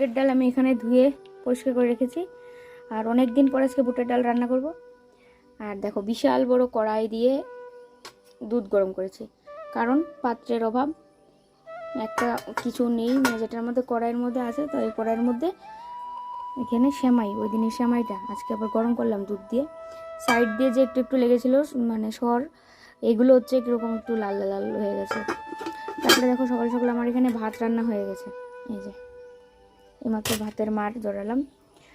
বুটের ডাল আমি এখানে ধুয়ে পরিষ্কার করে রেখেছি। আর অনেক দিন পর আজকে বুটের ডাল রান্না করব। আর দেখো, বিশাল বড় কড়াই দিয়ে দুধ গরম করেছি। কারণ পাত্রের অভাব। একটা কিছু নেই মানে যেটার মধ্যে, কড়াইয়ের মধ্যে আছে, তো এই কড়াইয়ের মধ্যে এখানে সেমাই, ওই দিনের সেমাইটা। আজকে আবার গরম করলাম দুধ দিয়ে। সাইড দিয়ে যে একটু একটু লেগেছিল মানে সর, এগুলো হচ্ছে কীরকম একটু লাল লাল লাল হয়ে গেছে। তারপরে দেখো সকাল সকাল আমার এখানে ভাত রান্না হয়ে গেছে। এই যে। এইমাত্র ভাতের মার জড়ালাম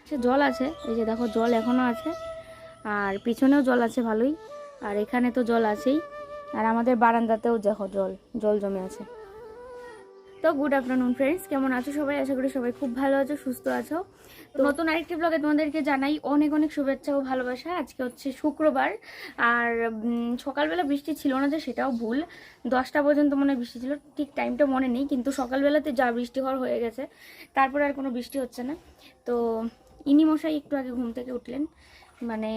সে জল আছে, এই যে দেখো জল এখনও আছে, আর পিছনেও জল আছে ভালোই, আর এখানে তো জল আছেই। আর আমাদের বারান্দাতেও দেখো জল জল জমে আছে। তো গুড আফটারনুন ফ্রেন্ডস কেমন আছো সবাই? আশা করি সবাই খুব ভালো আছো সুস্থ আছো। তো নতুন আরেকটি ব্লগে তোমাদেরকে জানাই অনেক অনেক শুভেচ্ছা ও ভালোবাসা। আজকে হচ্ছে শুক্রবার। আর সকালবেলা বৃষ্টি ছিল না যে সেটাও ভুল। দশটা পর্যন্ত মনে হয় বৃষ্টি ছিল ঠিক টাইমটা মনে নেই কিন্তু সকালবেলাতে যা বৃষ্টি হওয়ার হয়ে গেছে তারপরে আর কোনো বৃষ্টি হচ্ছে না। তো ইনি মশাই একটু আগে ঘুম থেকে উঠলেন। মানে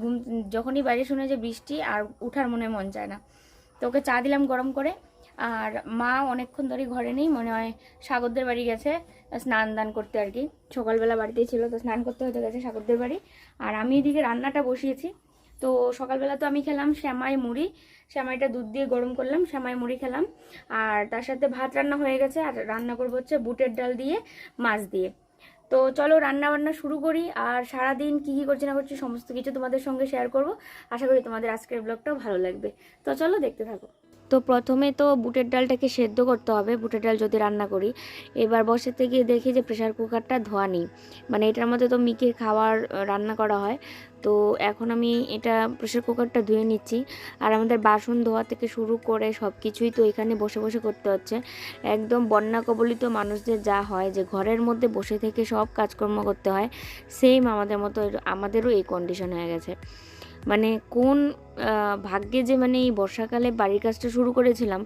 ঘুম যখনই বাইরে শুনে যে বৃষ্টি আর উঠার মনে মন চায় না। তো ওকে চা দিলাম গরম করে। আর মা অনেকক্ষণ ধরে ঘরে নেই, মনে হয় সাগরদের বাড়ি গেছে, স্নান দান করতে আর কি। সকালবেলা বাড়িতেই ছিল, তো স্নান করতে হতে গেছে সাগরদের বাড়ি। আর আমি এদিকে রান্নাটা বসিয়েছি। তো সকালবেলা তো আমি খেলাম শ্যামাই মুড়ি, শ্যামাইটা দুধ দিয়ে গরম করলাম, শ্যামাই মুড়ি খেলাম। আর তার সাথে ভাত রান্না হয়ে গেছে, আর রান্না করব হচ্ছে বুটের ডাল দিয়ে, মাছ দিয়ে। তো চলো রান্না বান্না শুরু করি, আর সারাদিন কী কী করছি না করছি সমস্ত কিছু তোমাদের সঙ্গে শেয়ার করব। আশা করি তোমাদের আজকের ব্লগটাও ভালো লাগবে। তো চলো দেখতে থাকো। তো প্রথমে তো বুটের ডালটাকে সেদ্ধ করতে হবে বুটের ডাল যদি রান্না করি। এবার বসাতে গিয়ে দেখি যে প্রেশার কুকারটা ধোয়া নেই। মানে এটার মধ্যে তো মিকে খাবার আহ, রান্না করা হয়। তো এখন আমি এটা প্রেশার কুকারটা ধুয়ে নিচ্ছি। আর আমাদের বাসন ধোয়া থেকে শুরু করে সব কিছুই তো এখানে বসে বসে করতে হচ্ছে। একদম বন্যা কবলিত মানুষদের যা হয় যে ঘরের মধ্যে বসে থেকে সব কাজকর্ম করতে হয় সেম আমাদের মতো আমাদেরও এই কন্ডিশন হয়ে গেছে। মানে কোন ভাগ্যে যে মানে এই বর্ষাকালে বাড়ির কাজটা শুরু করেছিলাম,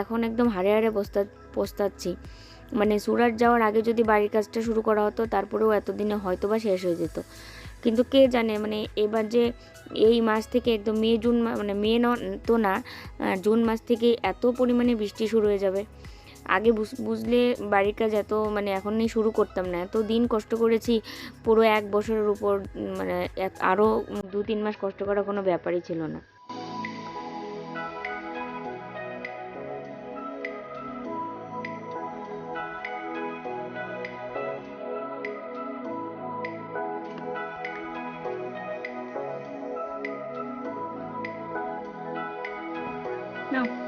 এখন একদম হাড়ে হাড়ে পস্তা পস্তাচ্ছি। মানে সুরাট যাওয়ার আগে যদি বাড়ির কাজটা শুরু করা হতো, তারপরেও এতদিনে হয়তো বা শেষ হয়ে যেত। কিন্তু কে জানে মানে এবার যে এই মাস থেকে একদম মে, জুন মানে মে তো না জুন মাস থেকে এত পরিমাণে বৃষ্টি শুরু হয়ে যাবে। আগে বুঝ- বুঝলে বাড়ির কাজ এত মানে এখনই শুরু করতাম না। এত দিন কষ্ট করেছি, পুরো এক বছরের উপর মানে আরও দু, তিন মাস কষ্ট করা কোনো ব্যাপারই ছিল না। নাও।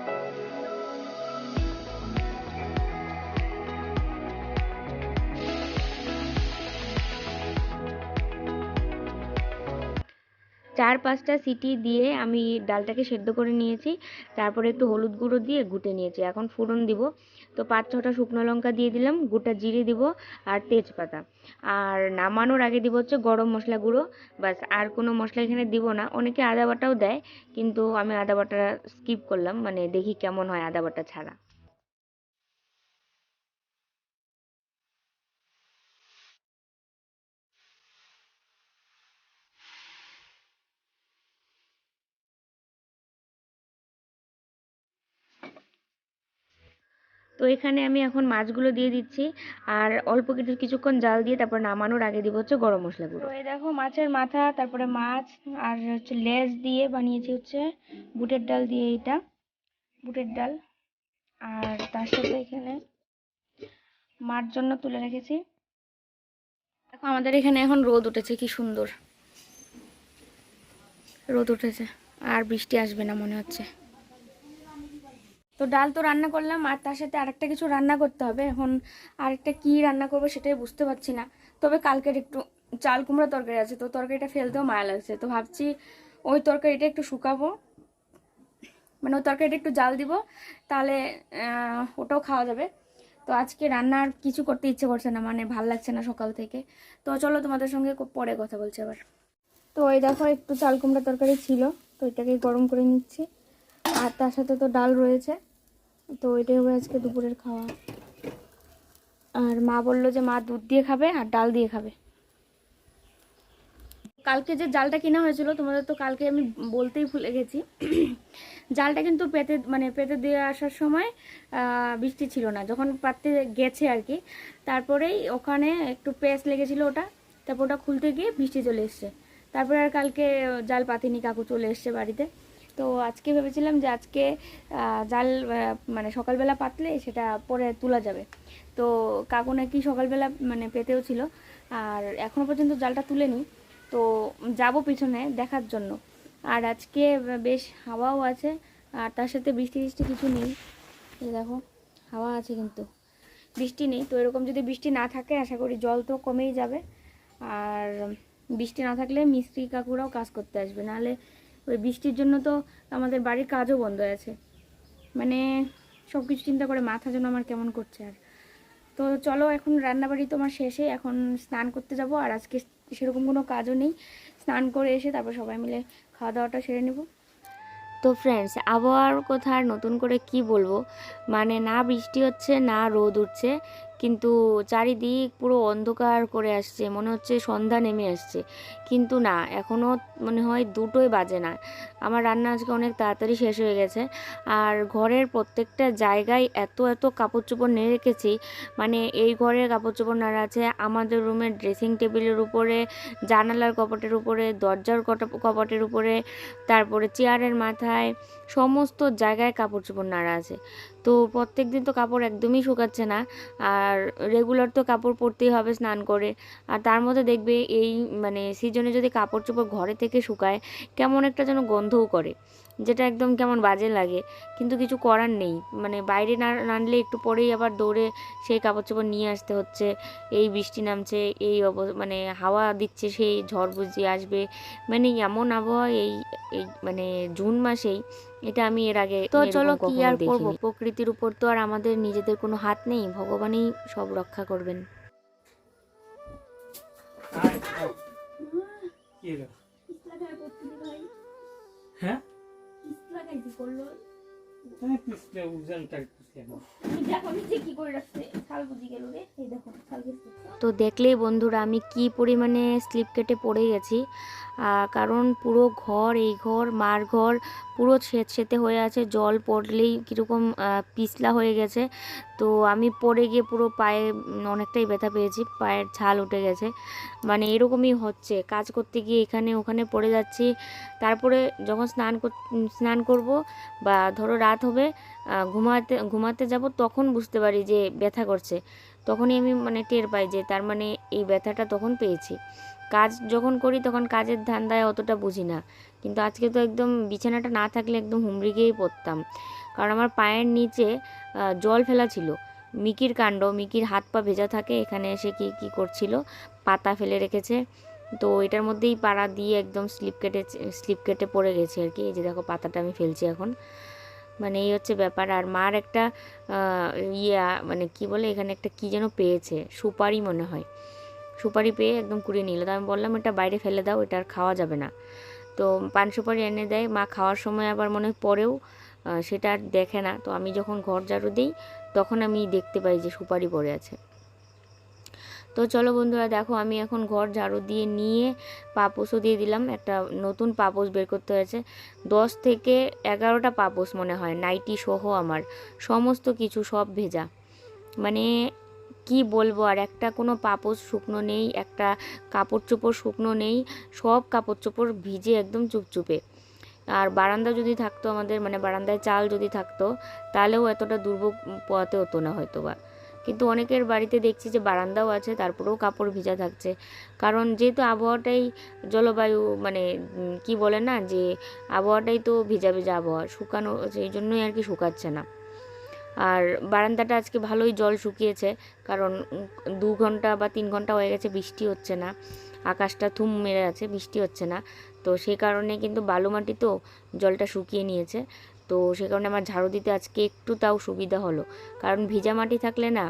চার পাঁচটা সিটি দিয়ে আমি ডালটাকে সেদ্ধ করে নিয়েছি। তারপরে একটু হলুদ গুঁড়ো দিয়ে ঘুটে নিয়েছি। এখন ফোড়ন দিব। তো পাঁচ ছটা শুকনো লঙ্কা দিয়ে দিলাম, গোটা জিরে দিব আর তেজপাতা। আর নামানোর আগে দিব হচ্ছে গরম মশলা গুঁড়ো। বাস আর কোনো মশলা এখানে দিব না। অনেকে আদা বাটাও দেয়, কিন্তু আমি আদা বাটা স্কিপ করলাম। মানে দেখি কেমন হয় আদা বাটা ছাড়া। তো এখানে আমি এখন মাছগুলো দিয়ে দিচ্ছি। আর অল্প কিছু, কিছুক্ষণ জাল দিয়ে তারপর নামানোর আগে দিব হচ্ছে গরম মশলা গুঁড়ো। এই দেখো মাছের মাথা, তারপরে মাছ আর হচ্ছে লেজ দিয়ে বানিয়েছি হচ্ছে বুটের ডাল দিয়ে এটা, বুটের ডাল। আর তার সাথে এখানে মার জন্য তুলে রেখেছি। দেখো আমাদের এখানে এখন রোদ উঠেছে, কি সুন্দর। রোদ উঠেছে, আর বৃষ্টি আসবে না মনে হচ্ছে। তো ডাল তো রান্না করলাম, আর তার সাথে আরেকটা কিছু রান্না করতে হবে। এখন আরেকটা কি রান্না করব সেটাই বুঝতে পারছি না। তবে কালকের একটু চাল কুমড়া তরকারি আছে, তো তরকারিটা ফেলতেও মায়া লাগছে। তো ভাবছি ওই তরকারিটা একটু শুকাবো। মানে ওই তরকারিটা একটু জাল দিব, তাহলে ওটাও খাওয়া যাবে। তো আজকে রান্নার কিছু করতে ইচ্ছে করছে না মানে ভালো লাগছে না সকাল থেকে। তো চলো তোমাদের সঙ্গে পরে কথা বলছি আবার। তো এই দেখো একটু চাল কুমড়া তরকারি ছিল, তো এটাকে গরম করে নিচ্ছি। আর তার সাথে তো ডাল রয়েছে। তো এটাই হবে আজকে দুপুরের খাওয়া। আর মা বলল যে মা দুধ দিয়ে খাবে আর ডাল দিয়ে খাবে। কালকে যে জালটা কেনা হয়েছিল, তোমাদের তো কালকে আমি বলতেই ভুলে গেছি। জালটা কিন্তু পেতে মানে পেতে দিয়ে আসার সময় বৃষ্টি ছিল না, যখন পাততে গেছে আর কি। তারপরেই ওখানে একটু পেস লেগেছিল ওটা, তারপর ওটা খুলতে গিয়ে বৃষ্টি চলে এসছে। তারপরে আর কালকে জাল পাতিনি, কাকু চলে এসছে বাড়িতে। তো আজকে ভেবেছিলাম যে আজকে জাল মানে সকালবেলা পাতলে সেটা পরে তোলা যাবে। তো কাকু নাকি সকালবেলা মানে পেতেও ছিল। আর এখনও পর্যন্ত জালটা তুলেনি। তো যাব পিছনে দেখার জন্য। আর আজকে বেশ হাওয়াও আছে। আর তার সাথে বৃষ্টি বৃষ্টি কিছু নেই। দেখো, হাওয়া আছে কিন্তু। বৃষ্টি নেই। তো এরকম যদি বৃষ্টি না থাকে, আশা করি জল তো কমেই যাবে। আর বৃষ্টি না থাকলে মিস্ত্রি কাকুরাও কাজ করতে আসবে। নাহলে ওই বৃষ্টির জন্য তো আমাদের বাড়ির কাজও বন্ধ আছে। মানে সব কিছু চিন্তা করে মাথা যেন আমার কেমন করছে আর। তো চলো এখন রান্নাবাড়ি তোমার শেষে, এখন স্নান করতে যাব আর আজকে সেরকম কোনো কাজও নেই। স্নান করে এসে তারপর সবাই মিলে খাওয়া দাওয়াটা সেরে নেব। তো ফ্রেন্ডস আবহাওয়ার কথা আর নতুন করে কি বলব? মানে না বৃষ্টি হচ্ছে, না রোদ উঠছে। কিন্তু চারিদিক পুরো অন্ধকার করে আসছে, মনে হচ্ছে সন্ধ্যা নেমে আসছে। কিন্তু না এখনও মনে হয় দুটোই বাজে না। আমার রান্না আজকে অনেক তাড়াতাড়ি শেষ হয়ে গেছে। আর ঘরের প্রত্যেকটা জায়গায় এত এত কাপড় চোপড় নিয়ে রেখেছি। মানে এই ঘরের কাপড় চোপড় নাড়া আছে আমাদের রুমের ড্রেসিং টেবিলের উপরে, জানালার কপাটের উপরে, দরজার কপাটের উপরে, তারপরে চেয়ারের মাথায়, সমস্ত জায়গায় কাপড় চোপড় নাড়া আছে তো প্রত্যেক দিন তো কাপড় একদমই শুকাচ্ছে না। আর রেগুলার তো কাপড় পরতেই হবে স্নান করে। আর তার মধ্যে দেখবে এই মানে সিজনে যদি কাপড় চোপড় ঘরে থেকে শুকায়, কেমন একটা যেন গন্ধও করে। যেটা একদম কেমন বাজে লাগে। কিন্তু কিছু করার নেই। মানে বাইরে না নানলে একটু পরেই আবার দৌড়ে সেই কাপড় চোপড় নিয়ে আসতে হচ্ছে। এই বৃষ্টি নামছে এই অব মানে হাওয়া দিচ্ছে সেই ঝড় বুঝি আসবে। মানে এমন আবহাওয়া এই এই মানে জুন মাসেই এটা আমি এর আগে তো চলো কি আর করব? প্রকৃতির উপর তো আর আমাদের নিজেদের কোনো হাত নেই। ভগবানই সব রক্ষা করবেন। আয়, হ্যাঁ পিছলে উজানটা পিছলে। তো দেখলেই বন্ধুরা আমি কি পরিমাণে স্লিপ কেটে পড়ে গেছি। কারণ পুরো ঘর, এই ঘর, মার ঘর পুরো সেতে হয়ে আছে, জল পড়লেই কীরকম পিছলা হয়ে গেছে। তো আমি পড়ে গিয়ে পুরো পায়ে অনেকটাই ব্যথা পেয়েছি, পায়ের ছাল উঠে গেছে। মানে এরকমই হচ্ছে, কাজ করতে গিয়ে এখানে ওখানে পড়ে যাচ্ছি। তারপরে যখন স্নান স্নান করব বা ধরো রাত হবে ঘুমাতে ঘুমাতে যাব, তখন বুঝতে পারি যে ব্যথা করছে। তখনই আমি মানে টের পাই যে তার মানে এই ব্যথাটা তখন পেয়েছি। কাজ যখন করি তখন কাজের ধান্দায় অতটা বুঝি না। কিন্তু আজকে তো একদম বিছানাটা না থাকলে একদম হুমড়ি গিয়েই পড়তাম। কারণ আমার পায়ের নিচে জল ফেলা ছিল। মিকির কাণ্ড, মিকির হাত পা ভেজা থাকে, এখানে এসে কি কি করছিল? পাতা ফেলে রেখেছে। তো এটার মধ্যেই পাড়া দিয়ে একদম স্লিপ কেটে স্লিপ কেটে পড়ে গেছে আর কি। এই যে দেখো পাতাটা আমি ফেলছি এখন। মানে এই হচ্ছে ব্যাপার। আর মার একটা ইয়া মানে কি বলে? এখানে একটা কি যেন পেয়েছে। সুপারি মনে হয়। সুপারি পেয়ে একদম কুড়িয়ে নিল তো আমি বললাম, এটা বাইরে ফেলে দাও, এটা আর খাওয়া যাবে না। তো পান সুপারি এনে দেয়। মা খাওয়ার সময় আবার মনে পরেও সেটা আর দেখে না। তো আমি যখন ঘর ঝাড়ু দিই, তখন আমি দেখতে পাই যে সুপারি পড়ে আছে। তো চলো বন্ধুরা, দেখো, আমি এখন ঘর ঝাড়ু দিয়ে নিয়ে পাপোসও দিয়ে দিলাম। একটা নতুন পাপোস বের করতে হয়েছে। দশ থেকে এগারোটা পাপোস মনে হয়, নাইটি সহ আমার। সমস্ত কিছু সব ভেজা। মানে কি বলব? আর একটা কোনো পাপোস শুকনো নেই, একটা কাপড় চোপড় শুকনো নেই, সব কাপড় চোপড় ভিজে একদম চুপচুপে। আর বারান্দা যদি থাকতো আমাদের মানে বারান্দায় চাল যদি থাকতো, তাহলেও এতটা দুর্ভোগ পোয়াতে হতো না হয়তো বা কিন্তু অনেকের বাড়িতে দেখছি যে বারান্দাও আছে, তারপরেও কাপড় ভিজা থাকছে। কারণ যেহেতু আবহাওয়াটাই জলবায়ু মানে কি বলে না, যে আবহাওয়াটাই তো ভিজা ভিজা আবহাওয়া, শুকানো, সেই জন্যই আর কি শুকাচ্ছে না। আর বারান্দাটা আজকে ভালোই জল শুকিয়েছে, কারণ দু ঘণ্টা বা তিন ঘণ্টা হয়ে গেছে বৃষ্টি হচ্ছে না, আকাশটা থুম মেরে আছে, বৃষ্টি হচ্ছে না। তো সেই কারণে কিন্তু বালু মাটি তো জলটা শুকিয়ে নিয়েছে, তো সে কারণে আমার ঝাড়ু দিতে আজকে একটু তাও সুবিধা হলো। কারণ ভিজা মাটি থাকলে না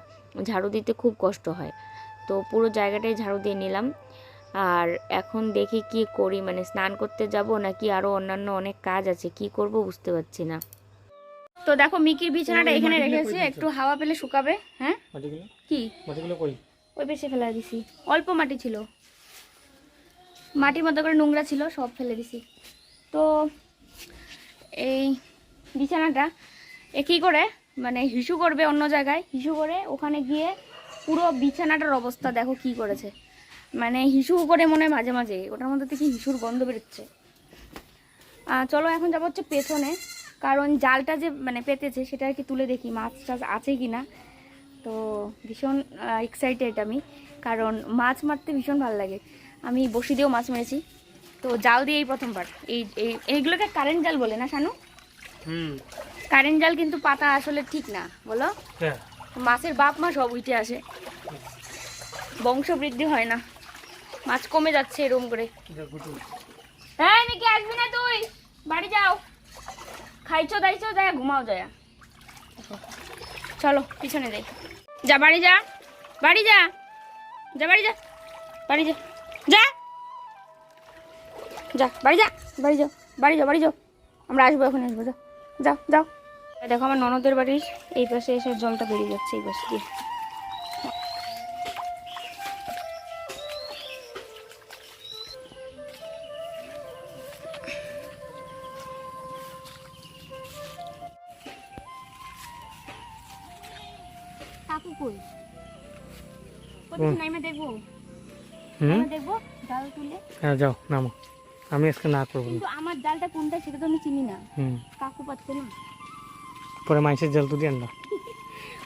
ঝাড়ু দিতে খুব কষ্ট হয়। তো পুরো জায়গাটাই ঝাড়ু দিয়ে নিলাম। আর এখন দেখি কি করি মানে স্নান করতে যাব নাকি আরও অন্যান্য অনেক কাজ আছে, কি করব বুঝতে পারছি না। তো দেখো মিকির বিছানাটা এখানে রেখেছি একটু হাওয়া পেলে শুকাবে হ্যাঁ? কি? ওই বেশি ফেলা দিছি অল্প মাটি ছিল। মাটির মতো করে নোংরা ছিল সব ফেলে দিছি। তো এই বিছানাটা এ কী করে? মানে হিসু করবে অন্য জায়গায় হিসু করে ওখানে গিয়ে পুরো বিছানাটার অবস্থা দেখো কি করেছে। মানে হিসু করে মনে হয় মাঝে মাঝে ওটার মধ্যে থেকে হিসুর গন্ধ বেরোচ্ছে। চলো এখন যাব হচ্ছে পেছনে। কারণ জালটা যে মানে পেতেছে সেটা আর কি তুলে দেখি মাছ টাছ আছে কি না তো ভীষণ এক্সাইটেড আমি কারণ মাছ মারতে ভীষণ ভালো লাগে। আমি বসি দিয়েও মাছ মেরেছি। তো জাল দিয়ে এই প্রথমবার। এই এই- এইগুলোকে কারেন্ট জাল বলে না শানু? হুম। কারেন্ট জাল কিন্তু পাতা আসলে ঠিক না বলো? হ্যাঁ। মাছের বাপ মা সব উঠে আসে। বংশ বৃদ্ধি হয় না। মাছ কমে যাচ্ছে এরকম করে। হ্যাঁ নাকি আসবি না তুই? বাড়ি যাও। খাইছো, দাইছো, যায়, ঘুমাও, যায়। চলো, পিছনে যাই। যা, বাড়ি যা বাড়ি যা যা, বাড়ি যা বাড়ি যা যা। যা, বাড়ি যা, বাড়ি যাও বাড়ি যাও বাড়ি যাও আমরা আসব এখন, আসব যাও যাও। যাও দেখো, আমার ননদের বাড়ির এই পাশে এসে জলটা বেরিয়ে যাচ্ছে, এই পাশে দিয়ে। কই নাইমে দেখব। হুম? দেখব জাল তুলে। হ্যাঁ যাও নামো। আমি আজকে না করব। কিন্তু আমার জালটা কোনটা সেটা তো আমি চিনি না। হুম। কাকু পাচ্ছে না। পরে মাইসের জল তুলি আনলাম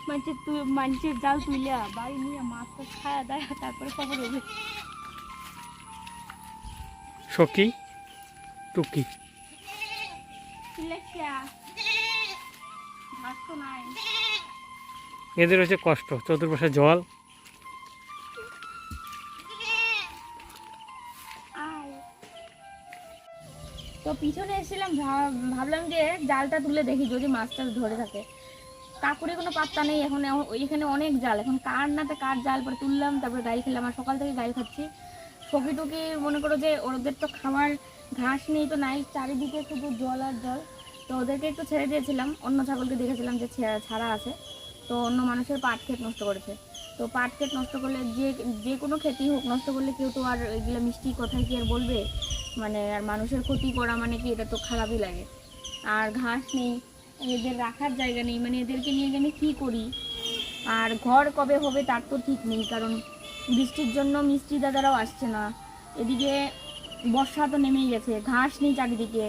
মানুষের তুই জাল তুলিয়া বাড়ি নিয়ে মাছ টাছ খায়া দেয় তারপরে খবর হবে সকি টুকি। ঘাস তো নাই। এদের হচ্ছে কষ্ট, চতুর্পাশে জল। তো পিছনে এসেছিলাম, ভাব- ভাবলাম যে জালটা তুলে দেখি, যদি মাছ টাছ ধরে থাকে। কাকুরে কোনো পাত্তা নেই, এখন এখানে অনেক জাল। এখন কার নাতে কার জাল পরে তুললাম, তারপরে গাড়ি খেলাম। আর সকাল থেকে গাড়ি খাচ্ছি। সকি টুকি মনে করো যে ওদের তো খাবার ঘাস নেই তো, নাই চারিদিকে শুধু জল আর জল। তো ওদেরকে একটু ছেড়ে দিয়েছিলাম, অন্য ছাগলকে দেখেছিলাম যে ছাড়া আছে। তো অন্য মানুষের পাট ক্ষেত নষ্ট করেছে। তো পাট ক্ষেত নষ্ট করলে যে যে কোনো ক্ষতি হোক, নষ্ট করলে কেউ তো আর এগুলো মিষ্টি কথায় কি আর বলবে? মানে আর মানুষের ক্ষতি করা মানে কি এটা তো খারাপই লাগে। আর ঘাস নেই, এদের রাখার জায়গা নেই মানে এদেরকে নিয়ে আমি কী করি? আর ঘর কবে হবে তার তো ঠিক নেই, কারণ বৃষ্টির জন্য মিষ্টি দাদারাও আসছে না। এদিকে বর্ষা তো নেমেই গেছে, ঘাস নেই চারিদিকে।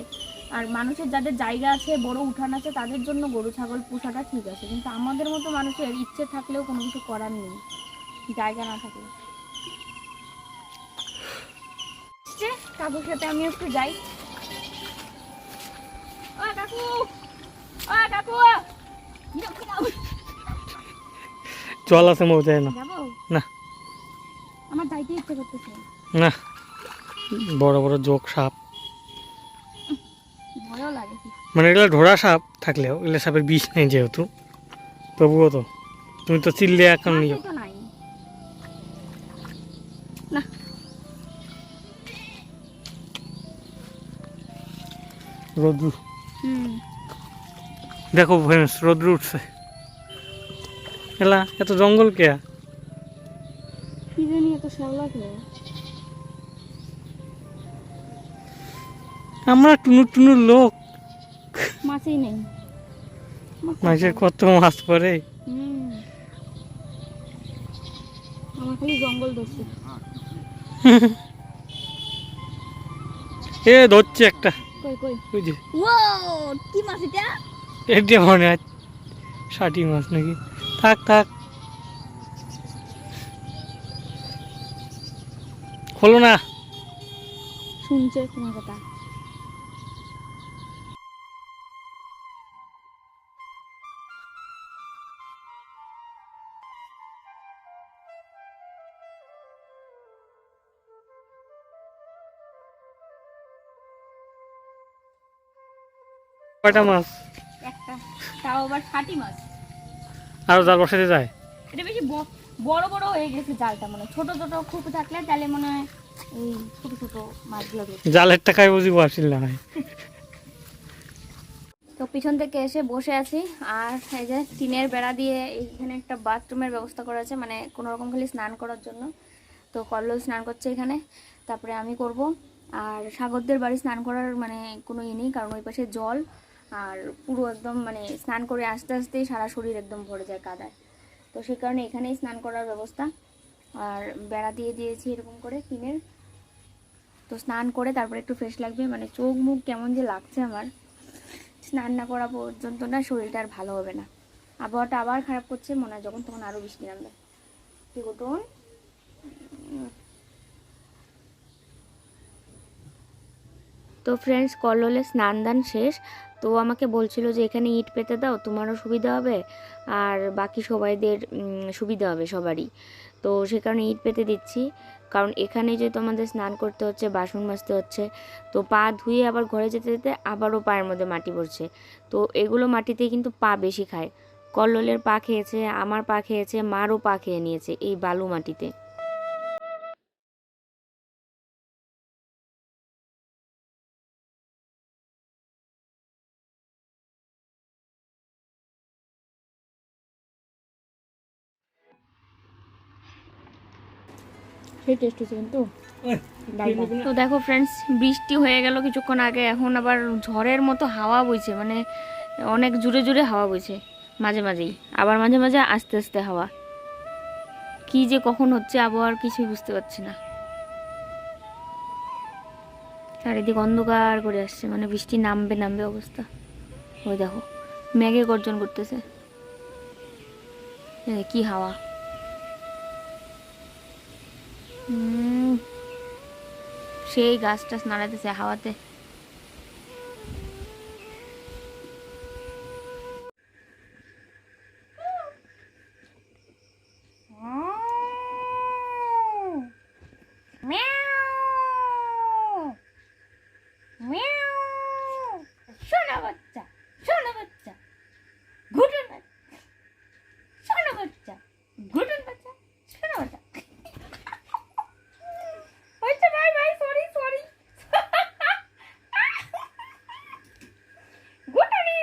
আর মানুষের যাদের জায়গা আছে বড় উঠান আছে তাদের জন্য গরু ছাগল পোষাটা ঠিক আছে। কিন্তু আমাদের মতো মানুষের ইচ্ছে থাকলেও কোনো কিছু করার নেই জায়গা না থাকলে। কাকুর সাথে আমি একটু যাই। ও কাকু! ও কাকু! জল আছে মৌজায় না। না। আমার যাইতে ইচ্ছে করতেছে। না। বড় বড় যোগ সাপ। ভয়ও লাগে। মানে এগুলো ঢোড়া সাপ থাকলেও এগুলো সাপের বিষ নেই যেহেতু। তবুও তো তুমি তো চিল্লে এখন নিও। না। রোদ্রু। দেখো ভেন্স রোদ্রু উঠছে। এলা এত জঙ্গল কে কি জানি এত শ্যাওলা খেয়ে আমরা টুনু টুনু লোক। মাছই নেই। মাঝে কত মাছ পরে হুম। আমার খালি জঙ্গল ধরছে। এ ধরছে একটা। কই কই? ওই ও কি মাছ এটা? এটা মনে হয় ষাটি মাছ নাকি। থাক থাক। হলো না। শুনছে তোমার কথা। কয়টা মাছ? একটা তাও আবার ষাটি মাছ। আরও জাল বসাতে যায়? এটা বেশি বড় বড় হয়ে গেছে জালটা মনে ছোট ছোট খুব থাকলে তাহলে মনে হয় এই ছোট ছোট মাছগুলো জালের টাকায় বুঝি বসিল না তো পিছন থেকে এসে বসে আছি। আর এই যে টিনের বেড়া দিয়ে এখানে একটা বাথরুমের ব্যবস্থা করা আছে মানে কোনো রকম খালি স্নান করার জন্য। তো কল্লোল স্নান করছে এখানে। তারপরে আমি করব। আর সাগরদের বাড়ি স্নান করার মানে কোনো ই নেই কারণ ওই পাশে জল। আর পুরো একদম মানে স্নান করে আস্তে আস্তেই সারা শরীর একদম ভরে যায় কাদায়। তো সেই কারণে এখানেই স্নান করার ব্যবস্থা। আর বেড়া দিয়ে দিয়েছি এরকম করে টিনের। তো স্নান করে তারপরে একটু ফ্রেশ লাগবে। মানে চোখ মুখ কেমন যে লাগছে আমার। স্নান না করা পর্যন্ত না শরীরটা আর ভালো হবে না। আবহাওয়াটা আবার খারাপ করছে, মনে হয় যখন তখন আরও বৃষ্টি নামবে। কি গঠন তো ফ্রেন্ডস কল্লোলে স্নান দান শেষ। তো আমাকে বলছিল যে, এখানে ইট পেতে দাও, তোমারও সুবিধা হবে আর বাকি সবাইদের সুবিধা হবে সবারই। তো সে কারণে ইট পেতে দিচ্ছি। কারণ এখানে যে তোমাদের স্নান করতে হচ্ছে, বাসন মাজতে হচ্ছে, তো পা ধুয়ে আবার ঘরে যেতে যেতে আবারও পায়ের মধ্যে মাটি পড়ছে। তো এগুলো মাটিতে কিন্তু পা বেশি খায়। কল্লোলের পা খেয়েছে, আমার পা খেয়েছে, মারও পা খেয়ে নিয়েছে এই বালু মাটিতে। সেই টেস্ট হচ্ছে কিন্তু। তো দেখো ফ্রেন্ডস বৃষ্টি হয়ে গেল কিছুক্ষণ আগে এখন আবার ঝড়ের মতো হাওয়া বইছে মানে অনেক জুড়ে জুড়ে হাওয়া বইছে মাঝে মাঝেই। আবার মাঝে মাঝে আস্তে আস্তে হাওয়া। কি যে কখন হচ্ছে আবহাওয়ার কিছুই বুঝতে পারছি না। চারিদিক অন্ধকার করে আসছে মানে বৃষ্টি নামবে নামবে অবস্থা। ওই দেখো মেঘে গর্জন করতেছে। কি হাওয়া। সেই গাছ টাছ নাড়াইতেছে হাওয়াতে শোনা বাচ্চা শোনা বাচ্চা ঘুটুন বাচ্চা শোনা বাচ্চা ঘুটুন বাচ্চা শোনা বাচ্চা হয়েছে ভাই ভাই সরি সরি গুটানি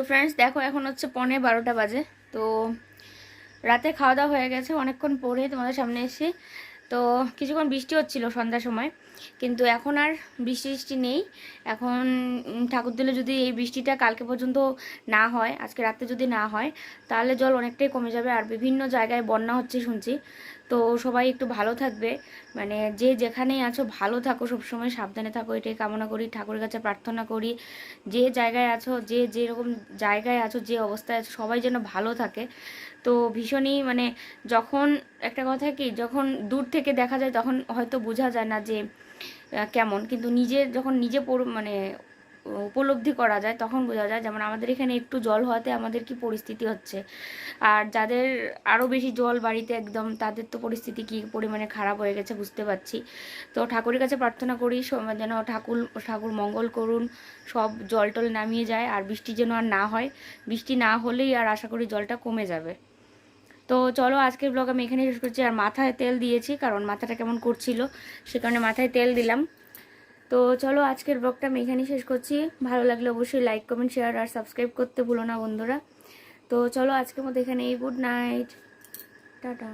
তো ফ্রেন্ডস দেখো এখন হচ্ছে পনে বারোটা বাজে। তো রাতে খাওয়া দাওয়া হয়ে গেছে। অনেকক্ষণ পরে তোমাদের সামনে এসে তো কিছুক্ষণ বৃষ্টি হচ্ছিল সন্ধ্যার সময়। কিন্তু এখন আর বৃষ্টি বৃষ্টি নেই। এখন ঠাকুর দিলে যদি এই বৃষ্টিটা কালকে পর্যন্ত না হয়, আজকে রাতে যদি না হয়, তাহলে জল অনেকটাই কমে যাবে আর বিভিন্ন জায়গায় বন্যা হচ্ছে শুনছি। তো সবাই একটু ভালো থাকবে। মানে যে যেখানেই আছো, ভালো থাকো, সবসময় সাবধানে থাকো, এটাই কামনা করি। ঠাকুরের কাছে প্রার্থনা করি। যে জায়গায় আছো, যে যেরকম জায়গায় আছো, যে অবস্থায় আছো, সবাই যেন ভালো থাকে। তো ভীষণই মানে যখন, একটা কথা কি, যখন দূর থেকে দেখা যায়, তখন হয়তো বোঝা যায় না যে কেমন? কিন্তু নিজের যখন নিজে মানে উপলব্ধি করা যায়, তখন বোঝা যায়, যেমন আমাদের এখানে একটু জল হওয়াতে আমাদের কি পরিস্থিতি হচ্ছে। আর যাদের আরও বেশি জল বাড়িতে একদম, তাদের তো পরিস্থিতি কি পরিমাণে খারাপ হয়ে গেছে বুঝতে পারছি। তো ঠাকুরের কাছে প্রার্থনা করি যেন ঠাকুর ঠাকুর মঙ্গল করুন, সব জল টল নামিয়ে যায়, আর বৃষ্টি যেন আর না হয়। বৃষ্টি না হলেই আর আশা করি জলটা কমে যাবে। তো চলো আজকের ব্লগ আমি এখানেই শেষ করছি। আর মাথায় তেল দিয়েছি, কারণ মাথাটা কেমন করছিল, সে কারণে মাথায় তেল দিলাম। তো চলো আজকের ব্লগটা আমি এখানেই শেষ করছি। ভালো লাগলে অবশ্যই লাইক কমেন্ট শেয়ার আর সাবস্ক্রাইব করতে ভুলো না বন্ধুরা। তো চলো আজকের মতো এখানে এই গুড নাইট টাটা।